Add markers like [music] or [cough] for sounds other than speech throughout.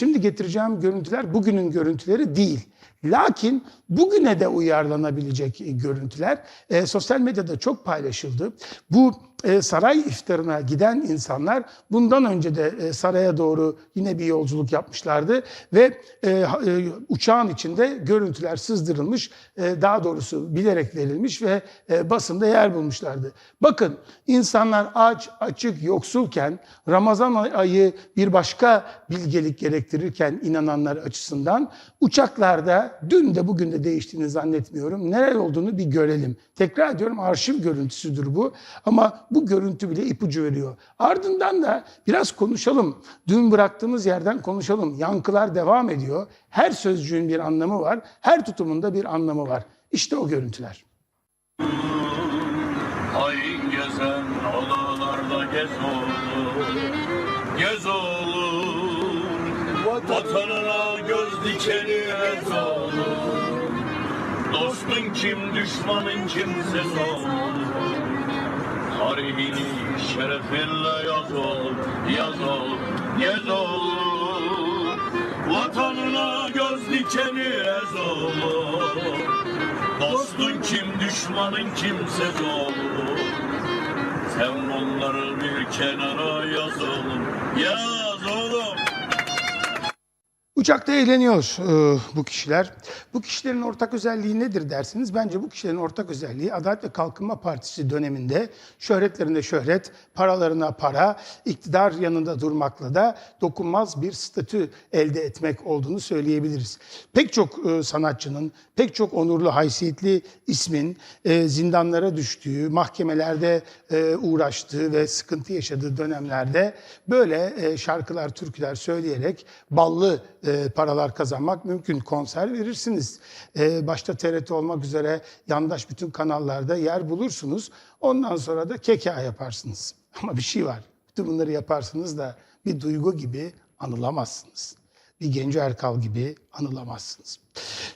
Şimdi getireceğim görüntüler bugünün görüntüleri değil. Lakin bugüne de uyarlanabilecek e, görüntüler e, sosyal medyada çok paylaşıldı. Bu saray iftarına giden insanlar bundan önce de e, saraya doğru yine bir yolculuk yapmışlardı ve e, e, uçağın içinde görüntüler sızdırılmış, e, daha doğrusu bilerek verilmiş ve e, basında yer bulmuşlardı. Bakın insanlar aç, açık, yoksulken Ramazan ayı bir başka bilgelik gerektirirken inananlar açısından uçaklarda dün de bugün de değiştiğini zannetmiyorum. Neler olduğunu bir görelim. Tekrar ediyorum arşiv görüntüsüdür bu ama bu görüntü bile ipucu veriyor. Ardından da biraz konuşalım. Dün bıraktığımız yerden konuşalım. Yankılar devam ediyor. Her sözcüğün bir anlamı var. Her tutumunda bir anlamı var. İşte o görüntüler. Hain gezen alalarda gez oğlum Gez oğlum Vatanına göz dikeni ez oğlum Dostun kim düşmanın kimse oğlum Tarihini şerefinle yaz oğlum Yaz oğlum Gez oğlum Vatanına göz dikeni ez oğlum Dostun kim, düşmanın kimse olur. Sen onları bir kenara yaz oğlum, yaz oğlum. Uçakta eğleniyor e, bu kişiler. Bu kişilerin ortak özelliği nedir dersiniz? Bence bu kişilerin ortak özelliği Adalet ve Kalkınma Partisi döneminde şöhretlerinde şöhret, paralarına para, iktidar yanında durmakla da dokunmaz bir statü elde etmek olduğunu söyleyebiliriz. Pek çok e, sanatçının, pek çok onurlu, haysiyetli ismin e, zindanlara düştüğü, mahkemelerde e, uğraştığı ve sıkıntı yaşadığı dönemlerde böyle e, şarkılar, türküler söyleyerek ballı e, paralar kazanmak mümkün. Konser verirsiniz. E, başta TRT olmak üzere yandaş bütün kanallarda yer bulursunuz. Ondan sonra da keka yaparsınız. [laughs] Ama bir şey var. Bütün bunları yaparsınız da bir duygu gibi anılamazsınız. Bir Genco Erkal gibi anılamazsınız.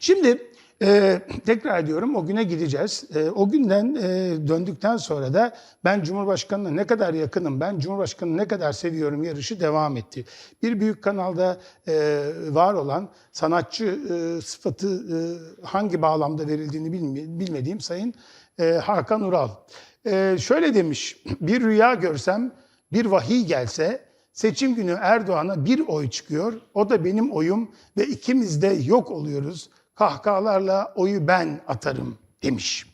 Şimdi ee, tekrar ediyorum o güne gideceğiz. Ee, o günden e, döndükten sonra da ben Cumhurbaşkanı'na ne kadar yakınım, ben Cumhurbaşkanı'nı ne kadar seviyorum yarışı devam etti. Bir büyük kanalda e, var olan sanatçı e, sıfatı e, hangi bağlamda verildiğini bilmediğim Sayın e, Hakan Ural. E, şöyle demiş, bir rüya görsem, bir vahiy gelse Seçim günü Erdoğan'a bir oy çıkıyor. O da benim oyum ve ikimiz de yok oluyoruz. Kahkahalarla oyu ben atarım demiş.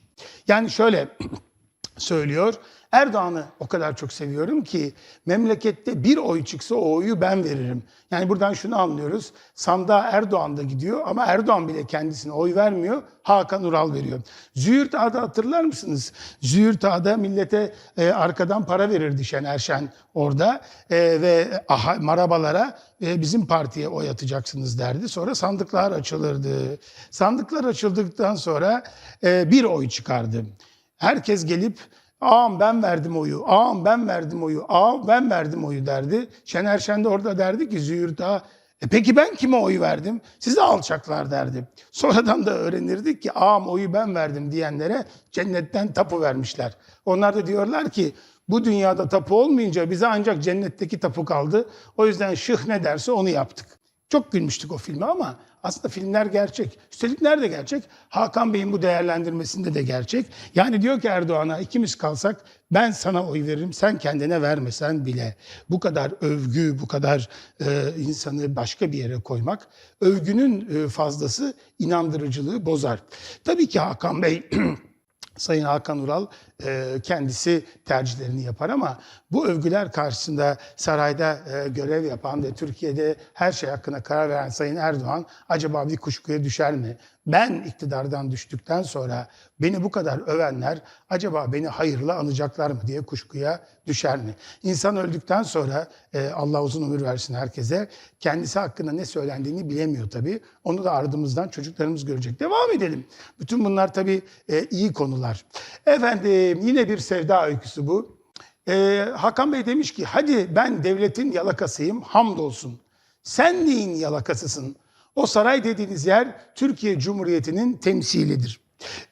Yani şöyle [clears throat] söylüyor. Erdoğan'ı o kadar çok seviyorum ki memlekette bir oy çıksa o oyu ben veririm. Yani buradan şunu anlıyoruz. Sandığa Erdoğan da gidiyor ama Erdoğan bile kendisine oy vermiyor. Hakan Ural veriyor. Züğürt Ağa'da hatırlar mısınız? Züğürt Ağa'da millete e, arkadan para verirdi Şener Şen orada E, ve aha, marabalara e, bizim partiye oy atacaksınız derdi. Sonra sandıklar açılırdı. Sandıklar açıldıktan sonra e, bir oy çıkardı. Herkes gelip ağam ben verdim oyu, ağam ben verdim oyu, ağam ben verdim oyu derdi. Şener Şen de orada derdi ki Züğürt Ağa, e peki ben kime oy verdim? Size alçaklar derdi. Sonradan da öğrenirdik ki ağam oyu ben verdim diyenlere cennetten tapu vermişler. Onlar da diyorlar ki bu dünyada tapu olmayınca bize ancak cennetteki tapu kaldı. O yüzden şıh ne derse onu yaptık. Çok gülmüştük o filme ama aslında filmler gerçek. Üstelik nerede gerçek? Hakan Bey'in bu değerlendirmesinde de gerçek. Yani diyor ki Erdoğan'a ikimiz kalsak ben sana oy veririm sen kendine vermesen bile. Bu kadar övgü, bu kadar e, insanı başka bir yere koymak övgünün e, fazlası inandırıcılığı bozar. Tabii ki Hakan Bey [clears throat] Sayın Hakan Ural kendisi tercihlerini yapar ama bu övgüler karşısında sarayda e, görev yapan ve Türkiye'de her şey hakkında karar veren Sayın Erdoğan acaba bir kuşkuya düşer mi? Ben iktidardan düştükten sonra beni bu kadar övenler acaba beni hayırla anacaklar mı diye kuşkuya düşer mi? İnsan öldükten sonra e, Allah uzun ömür versin herkese kendisi hakkında ne söylendiğini bilemiyor tabii. Onu da ardımızdan çocuklarımız görecek. Devam edelim. Bütün bunlar tabii e, iyi konular. Efendim yine bir sevda öyküsü bu. E, Hakan Bey demiş ki hadi ben devletin yalakasıyım hamdolsun. Sen neyin yalakasısın? O saray dediğiniz yer Türkiye Cumhuriyeti'nin temsilidir.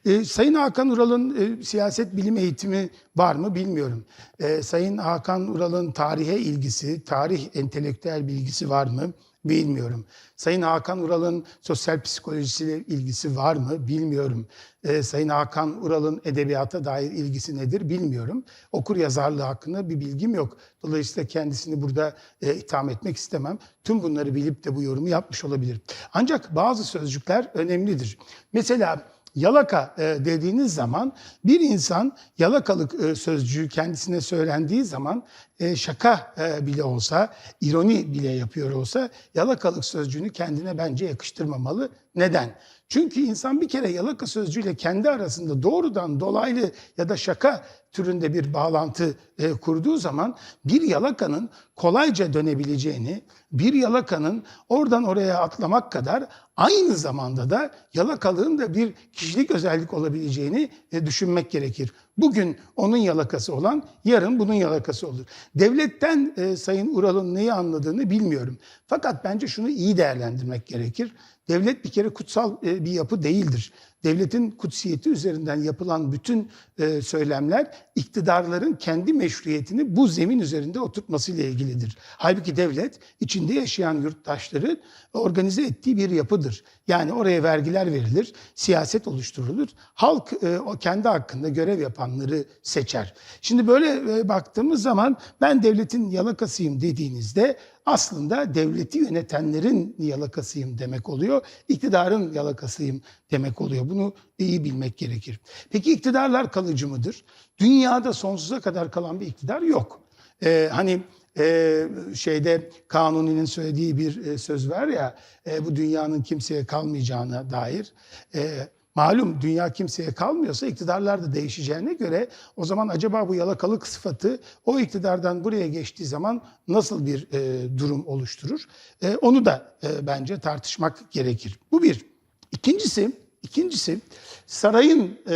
E, Sayın Hakan Ural'ın e, siyaset bilim eğitimi var mı bilmiyorum. E, Sayın Hakan Ural'ın tarihe ilgisi, tarih entelektüel bilgisi var mı Bilmiyorum. Sayın Hakan Ural'ın sosyal psikolojisiyle ilgisi var mı? Bilmiyorum. Ee, Sayın Hakan Ural'ın edebiyata dair ilgisi nedir? Bilmiyorum. Okur yazarlığı hakkında bir bilgim yok. Dolayısıyla kendisini burada e, itham etmek istemem. Tüm bunları bilip de bu yorumu yapmış olabilir. Ancak bazı sözcükler önemlidir. Mesela Yalaka e, dediğiniz zaman bir insan yalakalık e, sözcüğü kendisine söylendiği zaman e, şaka bile olsa, ironi bile yapıyor olsa yalakalık sözcüğünü kendine bence yakıştırmamalı. Neden? Çünkü insan bir kere yalaka sözcüğüyle kendi arasında doğrudan dolaylı ya da şaka türünde bir bağlantı e, kurduğu zaman bir yalakanın kolayca dönebileceğini, bir yalakanın oradan oraya atlamak kadar aynı zamanda da yalakalığın da bir kişilik özellik olabileceğini e, düşünmek gerekir. Bugün onun yalakası olan yarın bunun yalakası olur. Devletten e, Sayın Ural'ın neyi anladığını bilmiyorum. Fakat bence şunu iyi değerlendirmek gerekir. Devlet bir kere kutsal e, bir yapı değildir. Devletin kutsiyeti üzerinden yapılan bütün e, söylemler iktidarların kendi meşruiyetini bu zemin üzerinde oturtmasıyla ilgilidir. Halbuki devlet içinde yaşayan yurttaşları organize ettiği bir yapıdır. Yani oraya vergiler verilir, siyaset oluşturulur. Halk e, o kendi hakkında görev yapanları seçer. Şimdi böyle e, baktığımız zaman ben devletin yalakasıyım dediğinizde aslında devleti yönetenlerin yalakasıyım demek oluyor. İktidarın yalakasıyım demek oluyor. Bunu iyi bilmek gerekir. Peki iktidarlar kalıcı mıdır? Dünyada sonsuza kadar kalan bir iktidar yok. Ee, hani e, şeyde Kanuni'nin söylediği bir e, söz var ya e, bu dünyanın kimseye kalmayacağına dair. E, Malum dünya kimseye kalmıyorsa iktidarlar da değişeceğine göre o zaman acaba bu yalakalık sıfatı o iktidardan buraya geçtiği zaman nasıl bir e, durum oluşturur? E, onu da e, bence tartışmak gerekir. Bu bir. İkincisi, ikincisi sarayın e,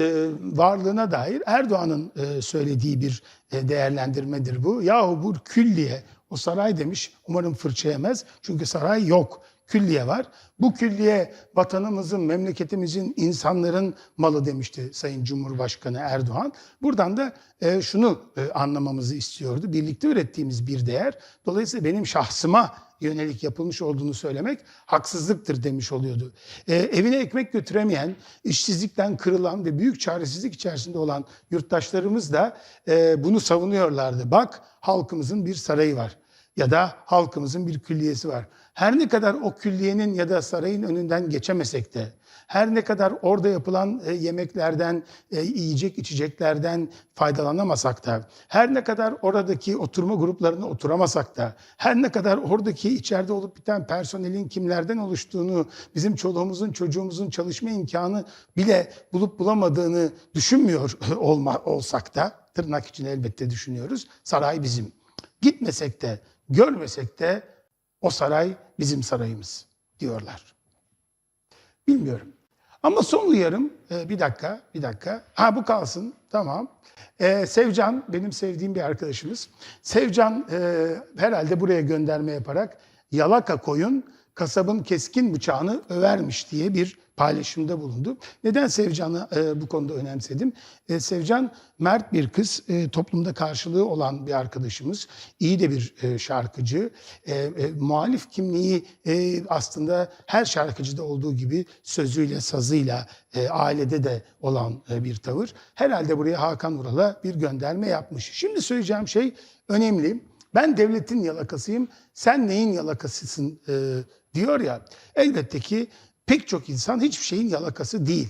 e, varlığına dair Erdoğan'ın e, söylediği bir e, değerlendirmedir bu. Yahu bu külliye, o saray demiş umarım fırça yemez çünkü saray yok külliye var. Bu külliye vatanımızın, memleketimizin, insanların malı demişti Sayın Cumhurbaşkanı Erdoğan. Buradan da e, şunu e, anlamamızı istiyordu. Birlikte ürettiğimiz bir değer. Dolayısıyla benim şahsıma yönelik yapılmış olduğunu söylemek haksızlıktır demiş oluyordu. E, evine ekmek götüremeyen, işsizlikten kırılan ve büyük çaresizlik içerisinde olan yurttaşlarımız da e, bunu savunuyorlardı. Bak halkımızın bir sarayı var ya da halkımızın bir külliyesi var. Her ne kadar o külliyenin ya da sarayın önünden geçemesek de, her ne kadar orada yapılan e, yemeklerden, e, yiyecek içeceklerden faydalanamasak da, her ne kadar oradaki oturma gruplarına oturamasak da, her ne kadar oradaki içeride olup biten personelin kimlerden oluştuğunu, bizim çoluğumuzun çocuğumuzun çalışma imkanı bile bulup bulamadığını düşünmüyor [laughs] olma, olsak da, tırnak için elbette düşünüyoruz, saray bizim. Gitmesek de, görmesek de o saray bizim sarayımız diyorlar. Bilmiyorum. Ama son uyarım, e, bir dakika, bir dakika. Ha bu kalsın, tamam. E, Sevcan, benim sevdiğim bir arkadaşımız. Sevcan e, herhalde buraya gönderme yaparak yalaka koyun kasabın keskin bıçağını övermiş diye bir paylaşımda bulundu. Neden Sevcan'ı e, bu konuda önemsedim? E, Sevcan mert bir kız, e, toplumda karşılığı olan bir arkadaşımız, iyi de bir e, şarkıcı. E, e, muhalif kimliği e, aslında her şarkıcıda olduğu gibi sözüyle, sazıyla, e, ailede de olan e, bir tavır. Herhalde buraya Hakan Ural'a bir gönderme yapmış. Şimdi söyleyeceğim şey önemli. Ben devletin yalakasıyım, sen neyin yalakasısın e, diyor ya. Elbette ki pek çok insan hiçbir şeyin yalakası değil.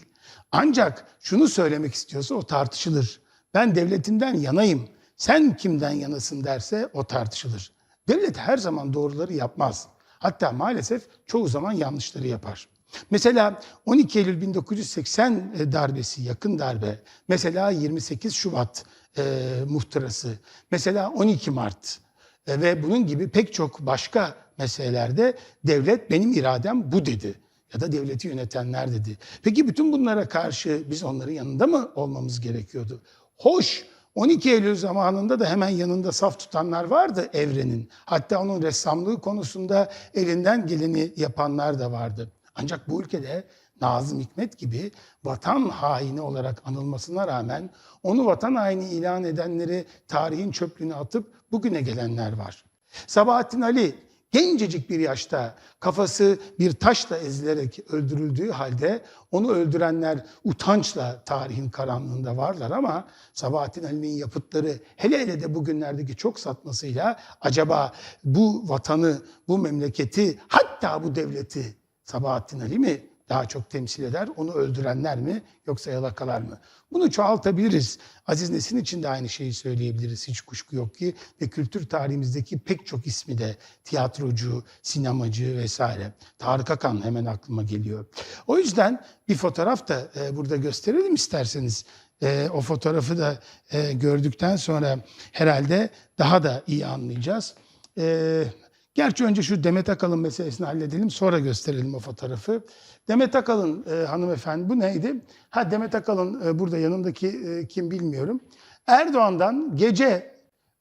Ancak şunu söylemek istiyorsa o tartışılır. Ben devletinden yanayım, sen kimden yanasın derse o tartışılır. Devlet her zaman doğruları yapmaz. Hatta maalesef çoğu zaman yanlışları yapar. Mesela 12 Eylül 1980 darbesi, yakın darbe. Mesela 28 Şubat e, muhtırası. Mesela 12 Mart e, ve bunun gibi pek çok başka meselelerde devlet benim iradem bu dedi. Ya da devleti yönetenler dedi. Peki bütün bunlara karşı biz onların yanında mı olmamız gerekiyordu? Hoş 12 Eylül zamanında da hemen yanında saf tutanlar vardı evrenin. Hatta onun ressamlığı konusunda elinden geleni yapanlar da vardı. Ancak bu ülkede Nazım Hikmet gibi vatan haini olarak anılmasına rağmen onu vatan haini ilan edenleri tarihin çöplüğüne atıp bugüne gelenler var. Sabahattin Ali gencecik bir yaşta kafası bir taşla ezilerek öldürüldüğü halde onu öldürenler utançla tarihin karanlığında varlar ama Sabahattin Ali'nin yapıtları hele hele de bugünlerdeki çok satmasıyla acaba bu vatanı, bu memleketi hatta bu devleti Sabahattin Ali mi daha çok temsil eder? Onu öldürenler mi yoksa yalakalar mı? Bunu çoğaltabiliriz. Aziz Nesin için de aynı şeyi söyleyebiliriz. Hiç kuşku yok ki ve kültür tarihimizdeki pek çok ismi de tiyatrocu, sinemacı vesaire. Tarık Akan hemen aklıma geliyor. O yüzden bir fotoğraf da e, burada gösterelim isterseniz. E, o fotoğrafı da e, gördükten sonra herhalde daha da iyi anlayacağız. Gerçi önce şu Demet Akalın meselesini halledelim sonra gösterelim o fotoğrafı. Demet Akalın e, hanımefendi bu neydi? Ha Demet Akalın e, burada yanındaki e, kim bilmiyorum. Erdoğan'dan gece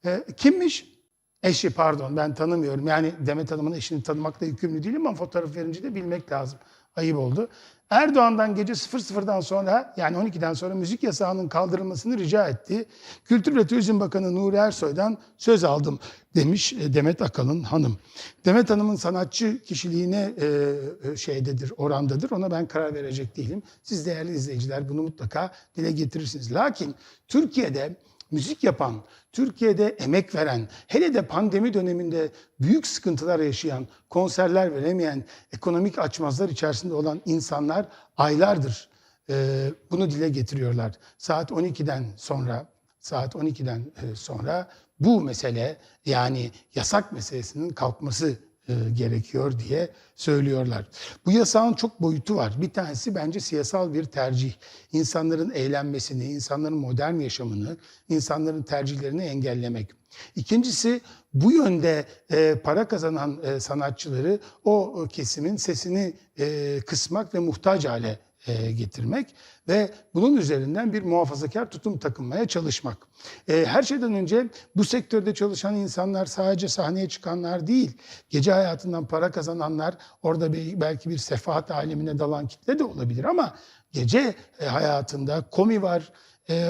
e, kimmiş? Eşi pardon ben tanımıyorum. Yani Demet Hanım'ın eşini tanımakla yükümlü değilim ama fotoğraf verince de bilmek lazım. Ayıp oldu. Erdoğan'dan gece 00'dan sonra yani 12'den sonra müzik yasağının kaldırılmasını rica etti. Kültür ve Turizm Bakanı Nuri Ersoy'dan söz aldım demiş e, Demet Akalın hanım. Demet Hanım'ın sanatçı kişiliğine e, e, şeydedir, orandadır. Ona ben karar verecek değilim. Siz değerli izleyiciler bunu mutlaka dile getirirsiniz. Lakin Türkiye'de müzik yapan, Türkiye'de emek veren, hele de pandemi döneminde büyük sıkıntılar yaşayan, konserler veremeyen, ekonomik açmazlar içerisinde olan insanlar aylardır e, bunu dile getiriyorlar. Saat 12'den sonra, saat 12'den e, sonra bu mesele yani yasak meselesinin kalkması gerekiyor diye söylüyorlar. Bu yasağın çok boyutu var. Bir tanesi bence siyasal bir tercih. İnsanların eğlenmesini, insanların modern yaşamını, insanların tercihlerini engellemek. İkincisi bu yönde e, para kazanan e, sanatçıları o kesimin sesini e, kısmak ve muhtaç hale e, getirmek ve bunun üzerinden bir muhafazakar tutum takınmaya çalışmak. E, her şeyden önce bu sektörde çalışan insanlar sadece sahneye çıkanlar değil, gece hayatından para kazananlar, orada belki bir sefahat alemine dalan kitle de olabilir ama gece e, hayatında komi var,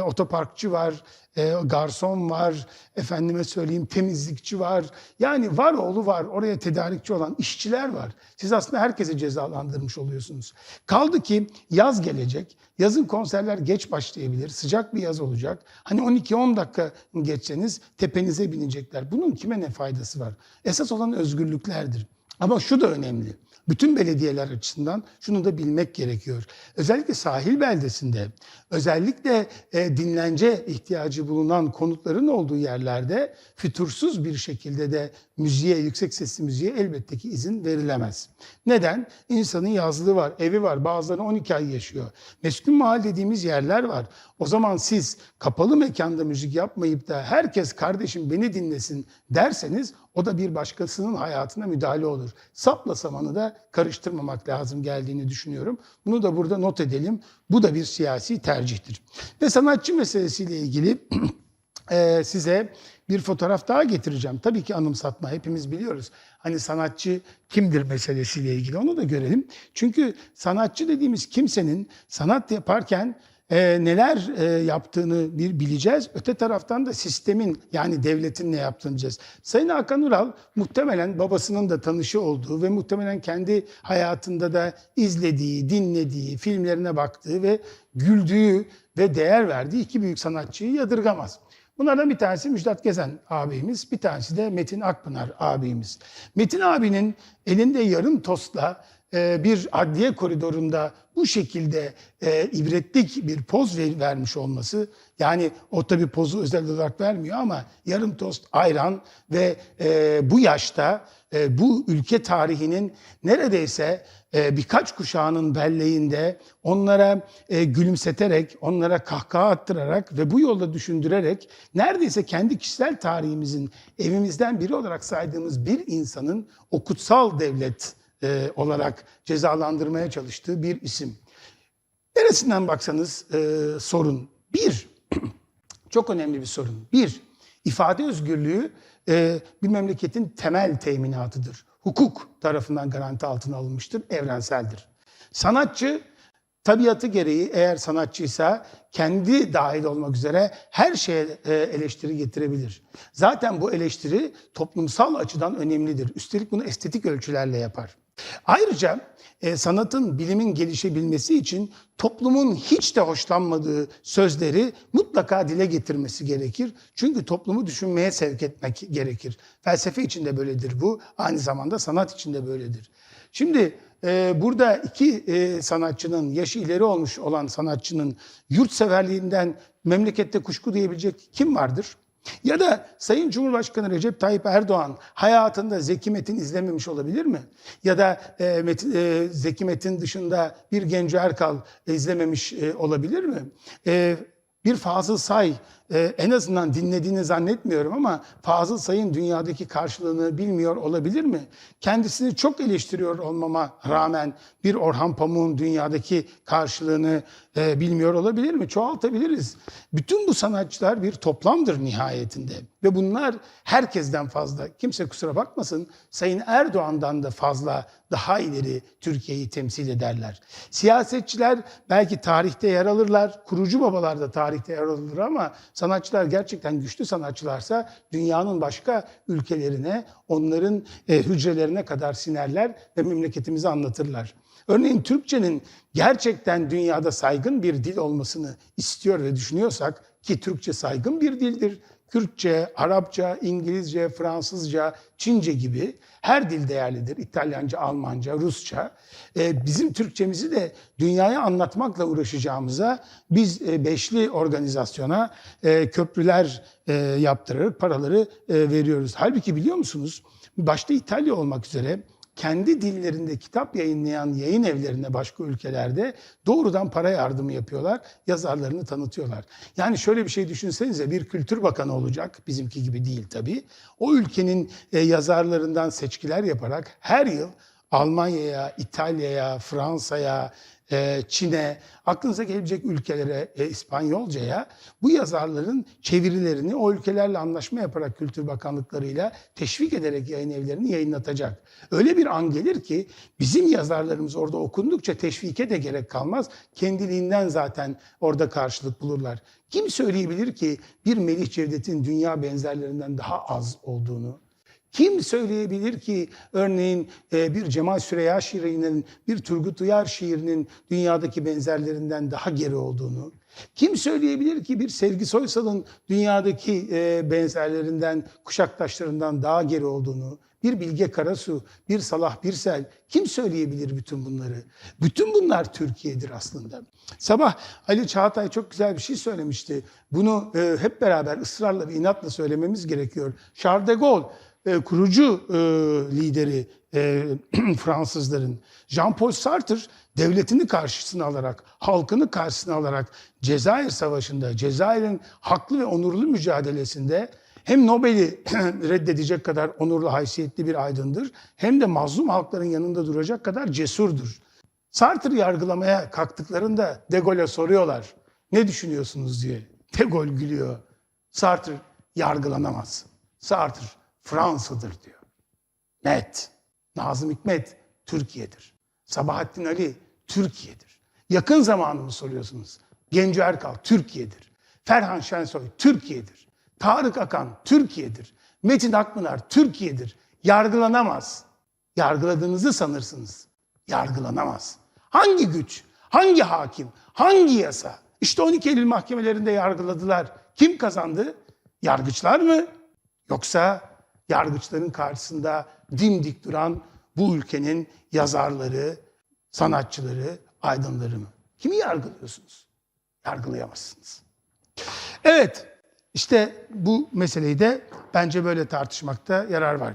otoparkçı var, e, garson var, efendime söyleyeyim temizlikçi var. Yani var oğlu var, oraya tedarikçi olan işçiler var. Siz aslında herkesi cezalandırmış oluyorsunuz. Kaldı ki yaz gelecek. Yazın konserler geç başlayabilir. Sıcak bir yaz olacak. Hani 12-10 dakika geçseniz tepenize binecekler. Bunun kime ne faydası var? Esas olan özgürlüklerdir. Ama şu da önemli. Bütün belediyeler açısından şunu da bilmek gerekiyor. Özellikle sahil beldesinde, özellikle e, dinlence ihtiyacı bulunan konutların olduğu yerlerde fütursuz bir şekilde de müziğe, yüksek sesli müziğe elbette ki izin verilemez. Neden? İnsanın yazlığı var, evi var, bazıları 12 ay yaşıyor. Meskun mahal dediğimiz yerler var. O zaman siz kapalı mekanda müzik yapmayıp da herkes kardeşim beni dinlesin derseniz o da bir başkasının hayatına müdahale olur. Sapla samanı da karıştırmamak lazım geldiğini düşünüyorum. Bunu da burada not edelim. Bu da bir siyasi tercihtir. Ve sanatçı meselesiyle ilgili [clears throat] e, size bir fotoğraf daha getireceğim. Tabii ki anımsatma hepimiz biliyoruz. Hani sanatçı kimdir meselesiyle ilgili onu da görelim. Çünkü sanatçı dediğimiz kimsenin sanat yaparken e, neler e, yaptığını bir bileceğiz. Öte taraftan da sistemin yani devletin ne yaptığını bileceğiz. Sayın Hakan Ural muhtemelen babasının da tanışı olduğu ve muhtemelen kendi hayatında da izlediği, dinlediği, filmlerine baktığı ve güldüğü ve değer verdiği iki büyük sanatçıyı yadırgamaz. Bunlardan bir tanesi Müjdat Gezen abimiz, bir tanesi de Metin Akpınar abimiz. Metin abinin elinde yarım tostla bir adliye koridorunda bu şekilde e, ibretlik bir poz ver, vermiş olması, yani o tabii pozu özel olarak vermiyor ama yarım tost ayran ve e, bu yaşta e, bu ülke tarihinin neredeyse e, birkaç kuşağının belleğinde onlara e, gülümseterek, onlara kahkaha attırarak ve bu yolda düşündürerek neredeyse kendi kişisel tarihimizin evimizden biri olarak saydığımız bir insanın o kutsal devlet e, olarak cezalandırmaya çalıştığı bir isim. Neresinden baksanız e, sorun. Bir, [clears throat] çok önemli bir sorun. Bir, ifade özgürlüğü e, bir memleketin temel teminatıdır. Hukuk tarafından garanti altına alınmıştır, evrenseldir. Sanatçı tabiatı gereği eğer sanatçıysa kendi dahil olmak üzere her şeye e, eleştiri getirebilir. Zaten bu eleştiri toplumsal açıdan önemlidir. Üstelik bunu estetik ölçülerle yapar. Ayrıca e, sanatın, bilimin gelişebilmesi için toplumun hiç de hoşlanmadığı sözleri mutlaka dile getirmesi gerekir. Çünkü toplumu düşünmeye sevk etmek gerekir. Felsefe için de böyledir bu. Aynı zamanda sanat için de böyledir. Şimdi e, burada iki e, sanatçının, yaşı ileri olmuş olan sanatçının yurtseverliğinden memlekette kuşku duyabilecek kim vardır? Ya da Sayın Cumhurbaşkanı Recep Tayyip Erdoğan hayatında Zeki Metin izlememiş olabilir mi? Ya da e, Metin, e, Zeki Metin dışında bir Genco Erkal izlememiş e, olabilir mi? E, bir Fazıl Say e, en azından dinlediğini zannetmiyorum ama Fazıl Say'ın dünyadaki karşılığını bilmiyor olabilir mi? Kendisini çok eleştiriyor olmama rağmen bir Orhan Pamuk'un dünyadaki karşılığını e, bilmiyor olabilir mi? Çoğaltabiliriz. Bütün bu sanatçılar bir toplamdır nihayetinde. Ve bunlar herkesten fazla, kimse kusura bakmasın, Sayın Erdoğan'dan da fazla daha ileri Türkiye'yi temsil ederler. Siyasetçiler belki tarihte yer alırlar, kurucu babalar da tarihte yer alır ama sanatçılar gerçekten güçlü sanatçılarsa dünyanın başka ülkelerine, onların e, hücrelerine kadar sinerler ve memleketimizi anlatırlar. Örneğin Türkçenin gerçekten dünyada saygın bir dil olmasını istiyor ve düşünüyorsak ki Türkçe saygın bir dildir. Kürtçe, Arapça, İngilizce, Fransızca, Çince gibi her dil değerlidir. İtalyanca, Almanca, Rusça. Ee, bizim Türkçemizi de dünyaya anlatmakla uğraşacağımıza biz e, beşli organizasyona e, köprüler e, yaptırır, paraları veriyoruz. Halbuki biliyor musunuz? Başta İtalya olmak üzere kendi dillerinde kitap yayınlayan yayın evlerine başka ülkelerde doğrudan para yardımı yapıyorlar, yazarlarını tanıtıyorlar. Yani şöyle bir şey düşünsenize bir kültür bakanı olacak, bizimki gibi değil tabii. O ülkenin e, yazarlarından seçkiler yaparak her yıl Almanya'ya, İtalya'ya, Fransa'ya, e, Çin'e, aklınıza gelebilecek ülkelere, e, İspanyolca'ya bu yazarların çevirilerini o ülkelerle anlaşma yaparak Kültür Bakanlıklarıyla teşvik ederek yayın evlerini yayınlatacak. Öyle bir an gelir ki bizim yazarlarımız orada okundukça teşvike de gerek kalmaz. Kendiliğinden zaten orada karşılık bulurlar. Kim söyleyebilir ki bir Melih Cevdet'in dünya benzerlerinden daha az olduğunu? Kim söyleyebilir ki örneğin e, bir Cemal Süreya şiirinin, bir Turgut Uyar şiirinin dünyadaki benzerlerinden daha geri olduğunu? Kim söyleyebilir ki bir Sevgi Soysal'ın dünyadaki e, benzerlerinden, kuşaktaşlarından daha geri olduğunu? Bir Bilge Karasu, bir Salah Birsel kim söyleyebilir bütün bunları? Bütün bunlar Türkiye'dir aslında. Sabah Ali Çağatay çok güzel bir şey söylemişti. Bunu e, hep beraber ısrarla ve inatla söylememiz gerekiyor. Charles de Gaulle e, kurucu e, lideri e, [clears throat] Fransızların Jean-Paul Sartre devletini karşısına alarak, halkını karşısına alarak Cezayir Savaşı'nda, Cezayir'in haklı ve onurlu mücadelesinde hem Nobel'i [clears throat] reddedecek kadar onurlu haysiyetli bir aydındır, hem de mazlum halkların yanında duracak kadar cesurdur. Sartre yargılamaya kalktıklarında De Gaulle'e soruyorlar, ne düşünüyorsunuz diye. De Gaulle gülüyor. Sartre yargılanamaz. Sartre Fransa'dır diyor. Net. Nazım Hikmet Türkiye'dir. Sabahattin Ali Türkiye'dir. Yakın zamanımı soruyorsunuz. Genco Erkal Türkiye'dir. Ferhan Şensoy Türkiye'dir. Tarık Akan Türkiye'dir. Metin Akpınar Türkiye'dir. Yargılanamaz. Yargıladığınızı sanırsınız. Yargılanamaz. Hangi güç, hangi hakim, hangi yasa? İşte 12 Eylül mahkemelerinde yargıladılar. Kim kazandı? Yargıçlar mı? Yoksa yargıçların karşısında dimdik duran bu ülkenin yazarları, sanatçıları, aydınları mı? Kimi yargılıyorsunuz? Yargılayamazsınız. Evet, işte bu meseleyi de bence böyle tartışmakta yarar var.